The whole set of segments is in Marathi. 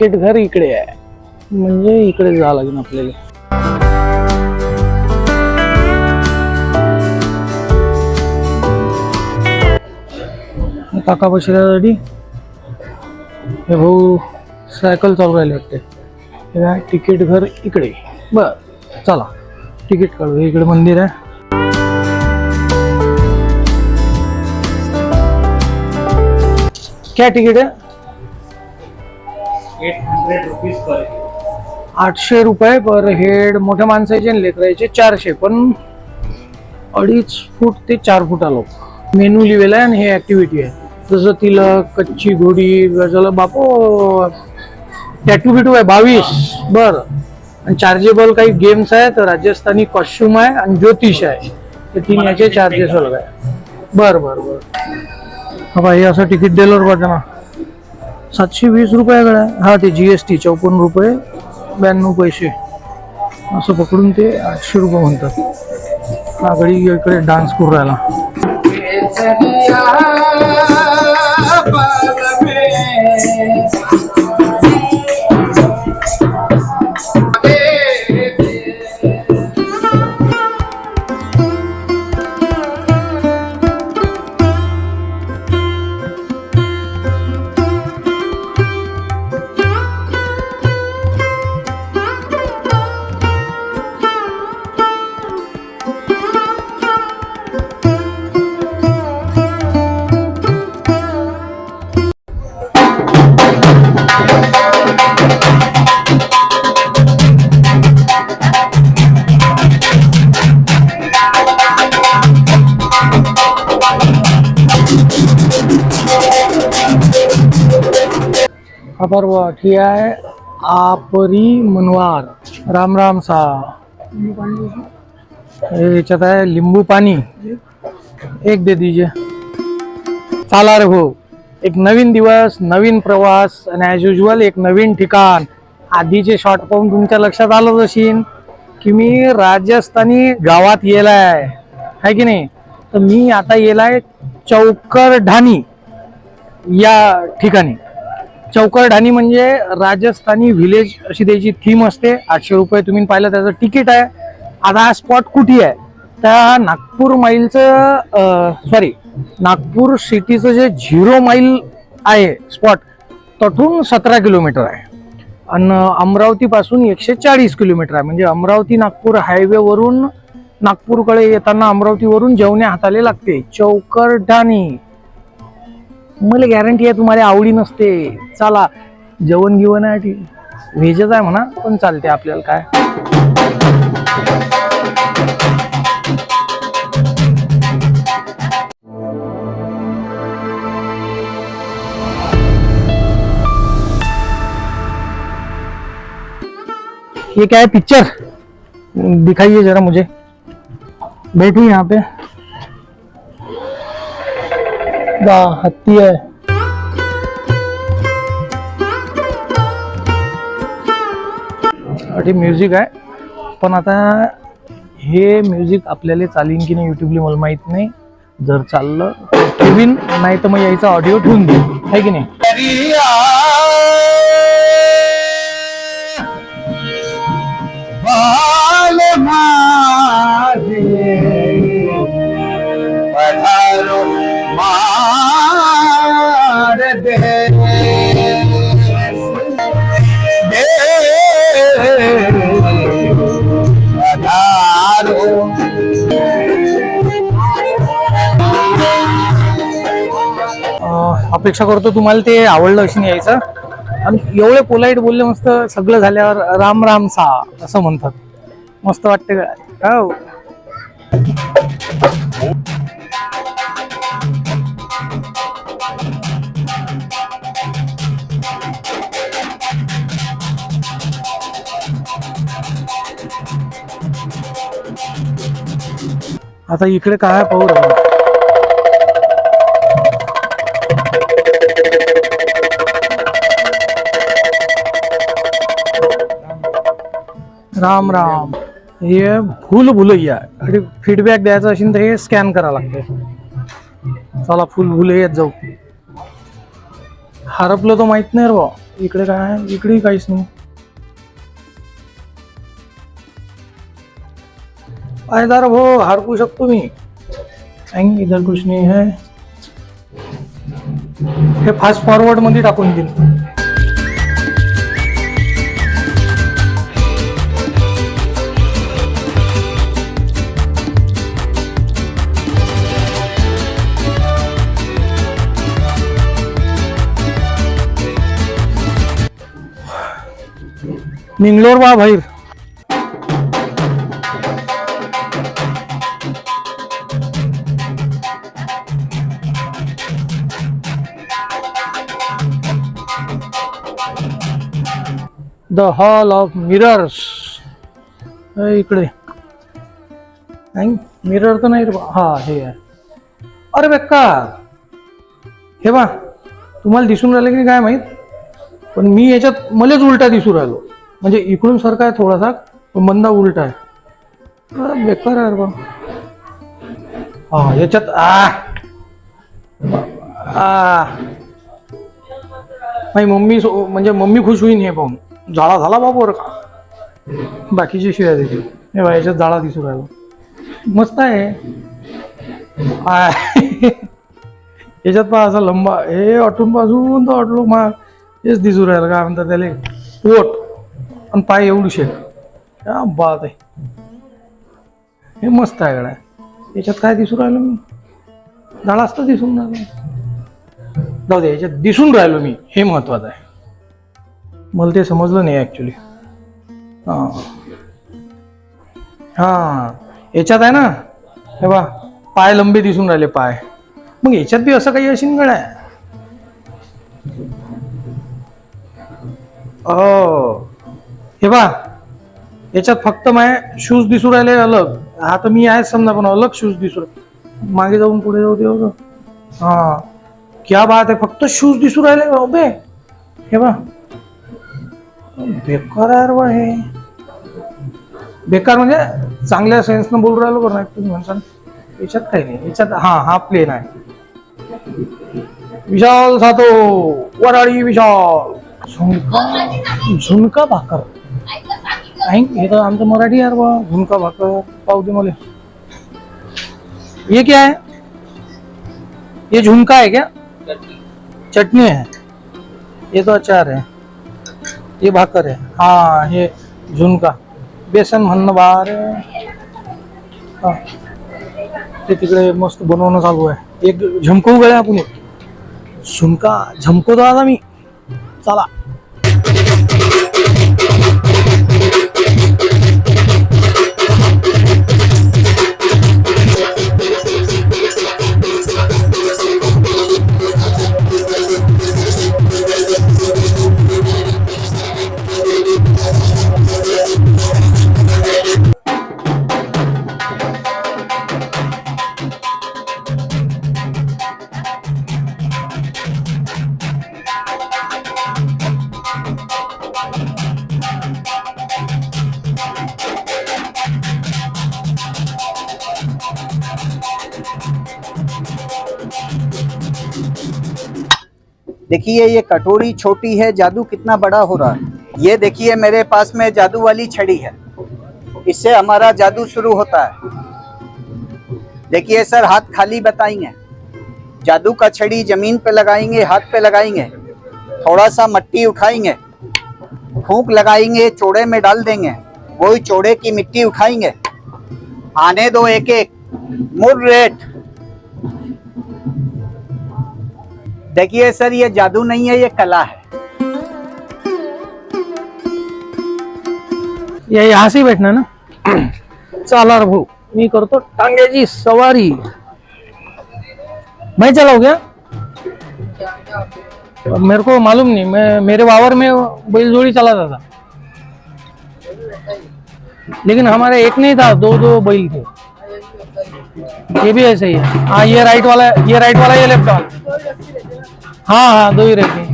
तिकीट घर इकडे आहे. म्हणजे इकडे जावं लागेल आपल्याला. काका बसण्यासाठी हे भाऊ सायकल चालू राहिले वाटते. हे काय? तिकीट घर इकडे. बर चला. तिकीट काढू. इकडे मंदिर आहे. क्या तिकीट आहे? आठशे रुपये पर हेड मोठ्या माणसाचे आणि लेकराचे चारशे. पण अडीच फूट ते चार फुटा लोक. मेनू लिहिलेला आहे आणि हे ऍक्टिव्हिटी आहे. जसं तिलक कच्ची घोडी गजल बापो! टॅटू बिटू आहे बावीस. बर. आणि चार्जेबल काही गेम्स आहेत राजस्थानी कॉस्ट्युम आहे आणि ज्योतिष आहे. ते तीन याचे चार्जेस अलग आहे. बर बर बर. हा हे असं तिकीट दिलं बघा ना. सातशे वीस रुपयाकडे आहे हा ते जी एस टी चौपन्न रुपये ब्याण्णव पैसे. असं पकडून ते आठशे रुपये म्हणतात. हा गडी इकडे डान्स करू राहिला. हा परवा ही आहे आपरी मनवार। राम राम सा। याच्यात आहे लिंबू पाणी एक दे दीजिए। चाला रे भाऊ एक नवीन दिवस नवीन प्रवास आणि ॲज युजल एक नवीन ठिकाण। आधीचे शॉर्ट पाहून तुमच्या लक्षात आलं असेल की मी राजस्थानी गावात येलाय. आहे की नाही? तर मी आता येलाय चौकरढाणी या ठिकाणी. चौकरढाणी म्हणजे राजस्थानी व्हिलेज अशी त्याची थीम असते. आठशे रुपये तुम्ही पाहिलं त्याचं तिकीट आहे. आता हा स्पॉट कुठे आहे? त्या नागपूर माईलचं सॉरी नागपूर सिटीचं जे झिरो माईल आहे स्पॉट तठून सतरा किलोमीटर आहे. आणि अमरावतीपासून एकशे चाळीस किलोमीटर आहे. म्हणजे अमरावती नागपूर हायवेवरून नागपूरकडे येताना अमरावतीवरून जेवणे हाताले लागते. चौकरढाणी मला गॅरंटी आहे तुम्हाला आवडी नसते. चला जेवण गिवण आहे व्हेजच आहे म्हणा पण चालते आपल्याला काय. ये क्या है पिक्चर दिखाइए जरा मुझे. बैठी यहाँ पे. वाह हत्ती आहे अठी म्युझिक आहे. पण आता हे म्युझिक आपल्याला चालीन की नाही युट्यूबला मला माहीत नाही. जर चाललं तर ठेवीन नाही तर मग यायचा ऑडिओ ठेवून देईन. आहे की नाही? पधारो अपेक्षा करतो तुम्हाला ते आवडलं अशी नाही यायचं आणि एवढे पोलाईट बोलले मस्त सगळं झाल्यावर राम राम सा असं म्हणतात. मस्त वाटते. का हो. आता इकडे काय आहे पाहू राम राम. हे फुल भुलैया आणि फीडबॅक द्यायचा असेल तर हे स्कॅन करावं लागते चला फुल भुलैयात जाऊ. हरपलं तर माहीत नाही रे बा इकडे काय इकडे काहीच नाही. पायदार हो हरकू शकतो मी. इधर कुछ नाही है. हे फास्ट फॉरवर्डमध्ये टाकून देईन निंगलोर बा भाईर द हॉल ऑफ मिरर्स इकडे. नाही मिरर तर नाही रे बा. हा हे आहे. अरे बेकार. हे बा तुम्हाला दिसून राहिलं की नाही काय माहीत? पण मी याच्यात मलाच उलटा दिसू राहिलो. म्हणजे इकडून सारखा आहे थोडासा मंदा उलटा आहे. बेकार आहे बा हा याच्यात आ. आ. मम्मी सो म्हणजे मम्मी खुश होईन हे पाहून. जाळा झाला बाबा का? बाकीची शिवाय देते हे बा याच्यात जाळा दिसू राहिला. मस्त आहे. याच्यात पहा असा लंबा हे अटून पासून तर अटलो मा हेच दिसू राहिलं काय म्हणतात त्याला? पोट. आणि पाय एवढू शेक हा बात आहे हे मस्त आहे गड्या. याच्यात काय दिसू राहिलो मी? झाडा असतं दिसून राहिलं. जाऊ दे याच्यात दिसून राहिलो मी. हे महत्वाचं आहे. मला ते समजलं नाही ॲक्च्युली हां. हां. याच्यात आहे ना? हे बा पाय लंबे दिसून राहिले पाय. मग याच्यात बी असं काही असेल गड्या? हो. हे बा याच्यात फक्त माय शूज दिसू राहिले अलग. हा तर मी आहेच समजा पण अलग शूज दिसू मागे जाऊन पुढे जाऊ दे हो हा क्या बात आहे फक्त शूज दिसू राहिले अबे. हे बा. बेकार आहे बा हे. बेकार म्हणजे चांगल्या सेन्सनं बोलू राहिलो बरं नाही तुम्ही म्हणसान. याच्यात काही नाही. याच्यात हा हा प्लेन आहे. विशाल सातो वराळी विशाल. झुणका झुणका भाकर. हे तर आमचं मराठी यार बा झुणका भाकर. पाहू दे मला. ये क्या है? ये झुमका है क्या? चटनी है. ये तो अचार है. ये भाकर है. हाँ हे झुणका. बेसन म्हणणं बार हा. ते तिकडे मस्त बनवणं चालू आहे. एक झमकवू गड्या आपण एक. झुमका झमकवतो आता मी. चला. Yeah. देखिए ये कटोरी छोटी है, जादू कितना बड़ा हो रहा है? ये देखिए, मेरे पास में जादू वाली छड़ी है। इससे हमारा जादू शुरू होता है। देखिए सर, हाथ खाली बताएँगे। जादू का छड़ी ज़मीन पे लगाएँगे, हाथ पे लगाएँगे। थोड़ा सा मट्टी उठाएँगे। फूक लगाएँगे, चौड़े में डाल देंगे। वही चौड़े की मिट्टी उठाएँगे। आने दो एक एक मुर देखिए सर, ये जादू नहीं है, ये कला है। या यहाँ से बैठना ना? चला भाऊ मी करतो टांग्याची सवारी। मैं चलाऊ क्या? मेरे को मालूम नहीं, मैं, मेरे वावर में बैल जोड़ी चलाता था। लेकिन हमारे एक नहीं था, दो दो बैल थे। ये भी ऐसे ही है। हाँ ये राइट वाला, ये राइट वाला, ये लेफ़्ट वाला। हाँ हाँ दो ही हैं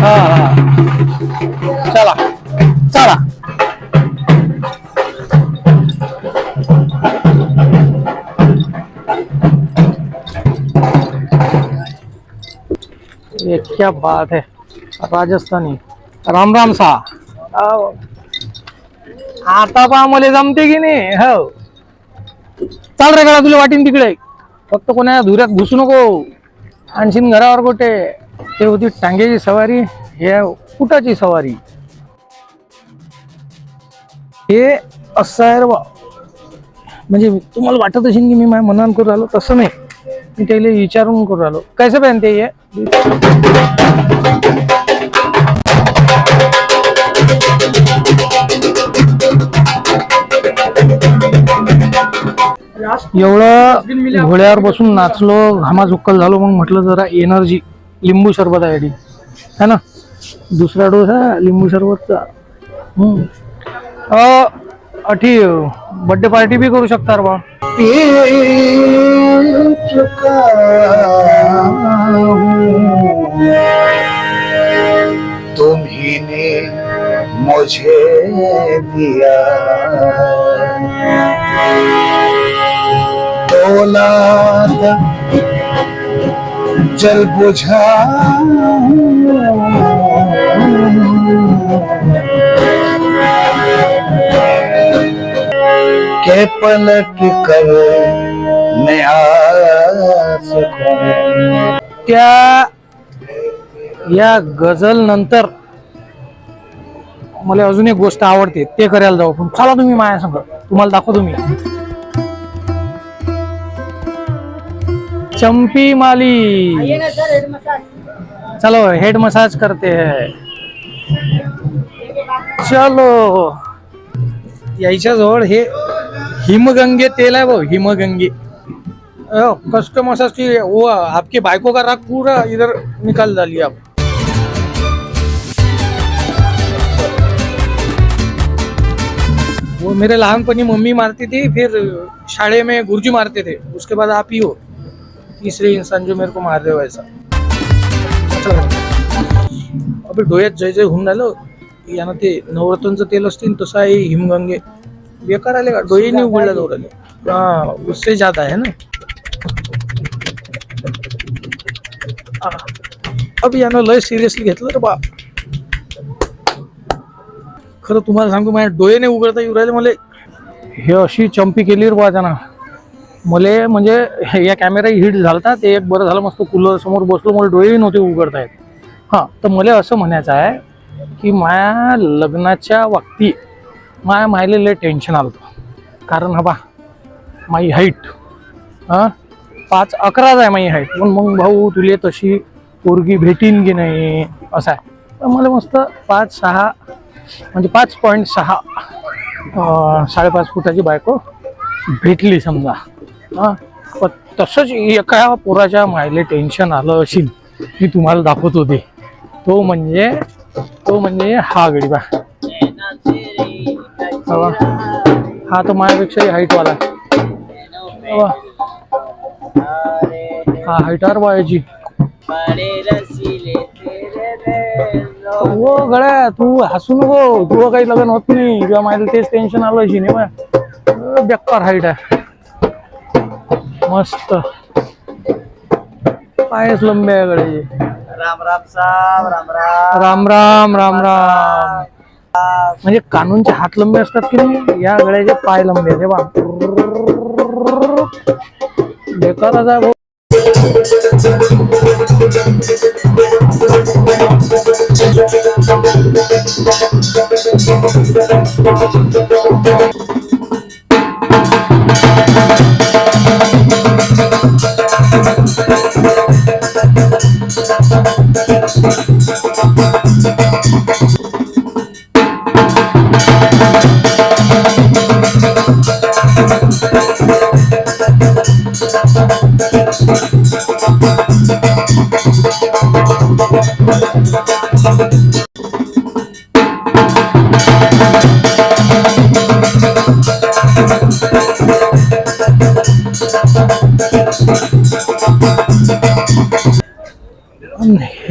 हाँ हाँ. चला चला. ये क्या बात है. राजस्थानी. राम राम सा. आता पहा मला जमते की नाही. हो. चाल रे गळा तुला वाटीन तिकडे. फक्त कोणा धुऱ्यात घुसू नको. आणखीन घरावर गोटे. ते होती टांग्याची सवारी हे आहे उटाची सवारी. हे असं बा. म्हणजे तुम्हाला वाटत असेल की मी माझ्या मनान करू राहिलो तसं नाही. मी त्याला विचारून करू राहिलो. कैसे पहनते हे? एवढं घोड्यावर बसून नाचलो घामा झुक्कल झालो मग म्हटलं जरा एनर्जी लिंबू सरबत आहे है ना? दुसरा डोस आहे लिंबू सरबतचा अठी बर्थडे पार्टी बी करू शकता बा. तुम्ही मुझे दिया. दौलत जल बुझा के पलट कर मैं त्या या गझल नंतर मला अजून एक गोष्ट आवडते ते करायला जाऊ. पण चला तुम्ही माझ्या संग तुम्हाला दाखवतो मी. चंपी माली। चलो हेड मसाज करते हैं। चलो। यायच्या जवळ हे हिमगंगे तेल आहे भाऊ हिमगंगे। कस्ट मसाज की वो आपके बाइको का राग पूरा इधर निकाल डालिए आप। वो मेरे लहानपणी मम्मी मारती थी फिर शाळे में गुरुजी मारते थे उसके बाद आप ही हो। तीसरे इंसान जो मेरे को मार रहे हो ऐसा। अबे डोळ्यात जय जय होऊन राहिलं यानं ते नवरत्नचं तेल असतील तसं आहे हिमगंगे. बेकार आले का? डोळे नाही उघडल्या दौराले हा उससे जात आहे ना. अब यानं लय सिरियसली घेतलं रे बा खरं तुम्हाला सांगतो माझ्या डोळे नाही उघडता येऊ राहिले मला. हे अशी चंपी केली रे बा त्यांना मले म्हणजे या कॅमेरा हिट होता ते एक बरं झालं मस्त कूलर समोर बसलो मला डोळेही नव्हते उघडता येत हां तर मला असं म्हणायचं आहे की माया लग्नाच्या वक्ती माया मायले लय टेन्शन आलं होतं. कारण हा बा माई हाईट हां पाच अकराच आहे माई हाईट पण मग भाऊ तुले तशी पोरगी भेटीन की नाही असं आहे. तर मला मस्त पाच सहा म्हणजे पाच पॉईंट सहा साडेपाच फुटाची बायको भेटली समजा. हा. तसंच एका पोराच्या मायले टेन्शन आलं असेल मी तुम्हाला दाखवत होते. तो म्हणजे तो म्हणजे हा गडीबा हवा हा तर माझ्यापेक्षाही हाईटवाला हवा हा हाईटार बायाची हो गळ्या तू हसू नको. तुला काही लग्न होत नाही. किंवा माझ्या तेच टेन्शन आलं अशी नाही बेकार हाईट आहे. मस्त. पायच लंबे आहे गड्याचे राम राम साहब राम राम. राम राम राम राम. म्हणजे कानूनचे हात लंबे असतात की नाही? या गळ्याचे पाय लंबे आहेत. हे बा बेकारच आहे भाऊ.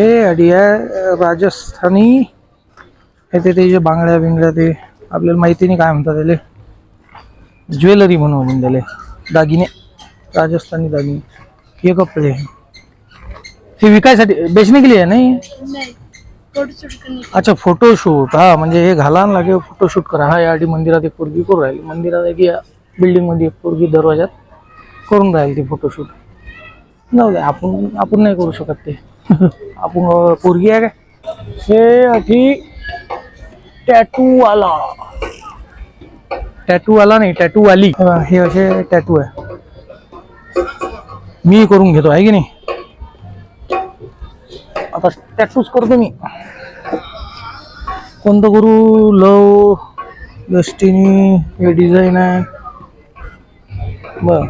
हे अडी आहे राजस्थानी. हे ते जे बांगड्या बिंगड्या ते आपल्याला माहिती नाही काय म्हणतात त्याले. ज्वेलरी म्हणून आपण त्याले. दागिने. राजस्थानी दागिने. हे कपडे. हे विकायसाठी बेचने के लिए है नहीं अच्छा फोटोशूट हा म्हणजे हे घाला ना लागे फोटोशूट करा. हा या आधी मंदिरात एक पोरगी करून राहिली. मंदिरात एक या बिल्डिंगमध्ये एक पोरगी दरवाजात करून राहील ती फोटोशूट जाऊ दे आपण आपण नाही करू शकत ते. आपण पोरगी आहे काय? हे अठी टॅटू वाला। टॅटू वाला नाही टॅटू वाली। हे हे असे टॅटू आहे मी करून घेतो आहे की नाही? आता टॅटूच करतो मी। कोणतं करू? लव डस्टिनी ये डिझाइन है बर.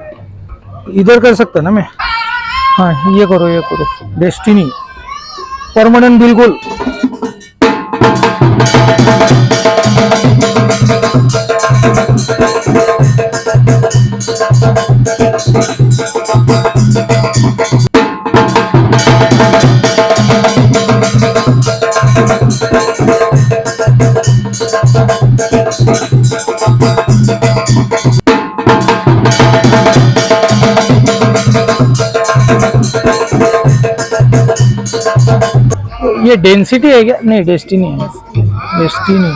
इधर कर सकता ना मैं? हाँ ये करो ये करो. डेस्टिनी परमानेंट बिल्कुल. ये डेंसिटी है क्या? नहीं डेस्टिनी है। डेस्टिनी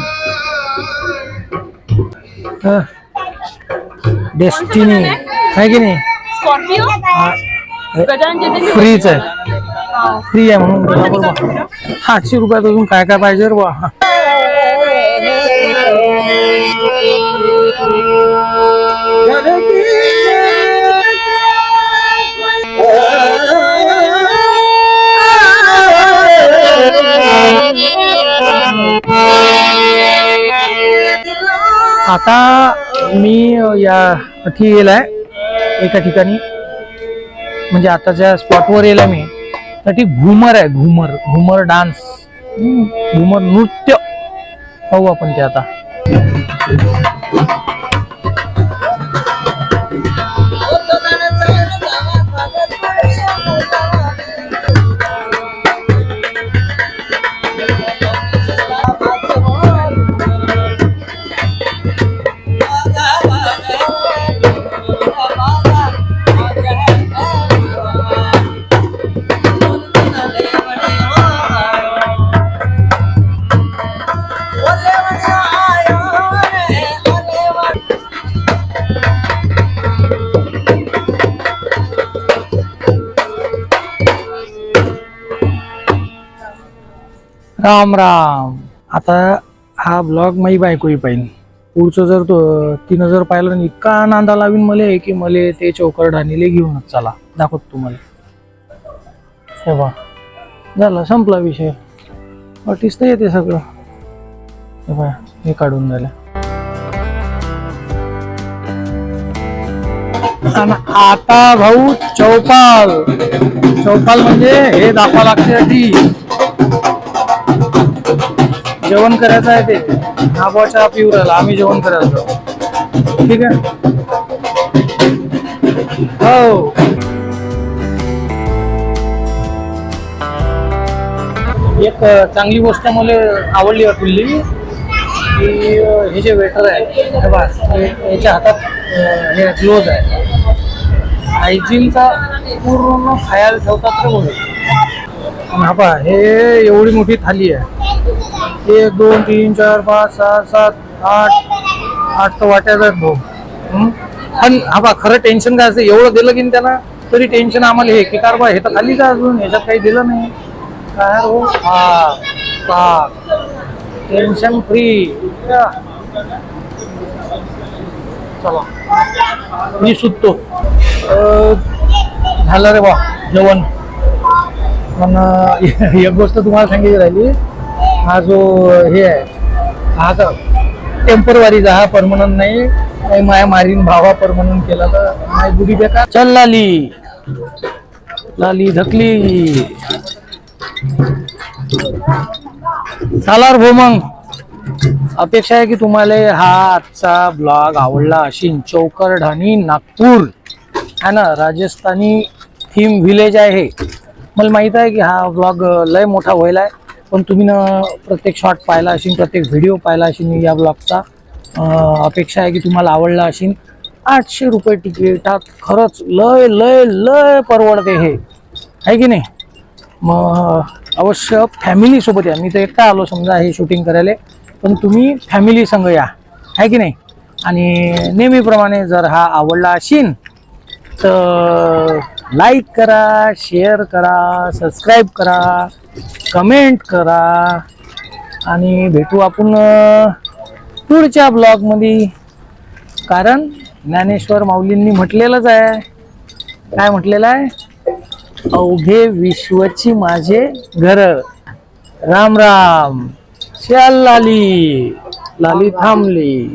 डेस्टिनी है? की नाही? फ्रीच आहे फ्री आहे म्हणून. आठशे रुपयात अजून काय काय पाहिजे रे बा आता मी या अठी येलाय. एका ठिकाणी म्हणजे आताच्या स्पॉटवर येला मी ती घुमर आहे घुमर घुमर डान्स घुमर नृत्य पाहू आपण ते आता. राम राम. आता हा ब्लॉग माही बायकोही पाहिन. पुढचं जर तो तिनं जर पाहिलं ना इतका नांदा लावीन मले की मले ते चौकर ढाणीले घेऊनच चला. दाखवत तुम्हाला. हे बा झाला संपला विषय. अटीस तर येते सगळं. हे बा हे काढून झालं. आणि आता भाऊ चौपाल. चौपाल म्हणजे हे दाखवा लागते आधी. जेवण करायचं आहे ते. हा बुवा चहा पिऊ राहिला. आम्ही जेवण करायचं ठीक आहे? हो. एक चांगली गोष्ट मला आवडली वाटली की हे जे वेटर आहे हे याच्या हातात हे ग्लोज आहे. हायजीनचा पूर्ण खयाल ठेवतात रे बोलू हा पहा हे एवढी मोठी थाली आहे. एक दोन तीन चार पाच सहा सात आठ आठ तर वाट्याच आहेत भाऊ. हं? पण हा बा खरं टेन्शन काय असतं? एवढं दिलं की नाही त्यांना तरी टेन्शन आम्हाला हे की कार बा हे तर खाली का अजून ह्याच्यात काही दिलं नाही. काय हो हा. का टेन्शन फ्री चला. मी सुटतो. अं, झालं रे बा जेवण. पण अं, एक गोष्ट तुम्हाला सांगितली राहिली. हा जो हे आहे हा तर टेम्परवारीचा हा परमनंट नाही. माया मारीन भावा परमनंट केला तर माय गुडी बेकार. चल लाली. लाली धकली चालार भो मग. अपेक्षा आहे की तुम्हाला हा आजचा ब्लॉग आवडला अशी चौकर ढाणी नागपूर. है ना? राजस्थानी थीम विलेज आहे. मला माहीत आहे की हा ब्लॉग लय मोठा व्हायला आहे पण तुम्ही ना प्रत्येक शॉट पाहिला असेल प्रत्येक व्हिडिओ पाहिला असेल या ब्लॉगचा अपेक्षा आहे की तुम्हाला आवडला असेल आठशे रुपये तिकीटात खरंच लय लय लय परवडते हे. आहे की नाही? मग अवश्य फॅमिलीसोबत या. मी तर एकटा आलो समजा हे शूटिंग करायला. पण तुम्ही फॅमिली संग या. आहे की नाही? आणि नेहमीप्रमाणे जर हा आवडला असेल तर लाईक करा शेअर करा सबस्क्राईब करा कमेंट करा. आणि भेटू आपण पुढच्या ब्लॉगमध्ये. कारण ज्ञानेश्वर माऊलींनी म्हटलेलंच आहे. काय म्हटलेलं आहे? अवघे विश्वची माझे घर. राम राम. श्याल लाली. लाली थांबली.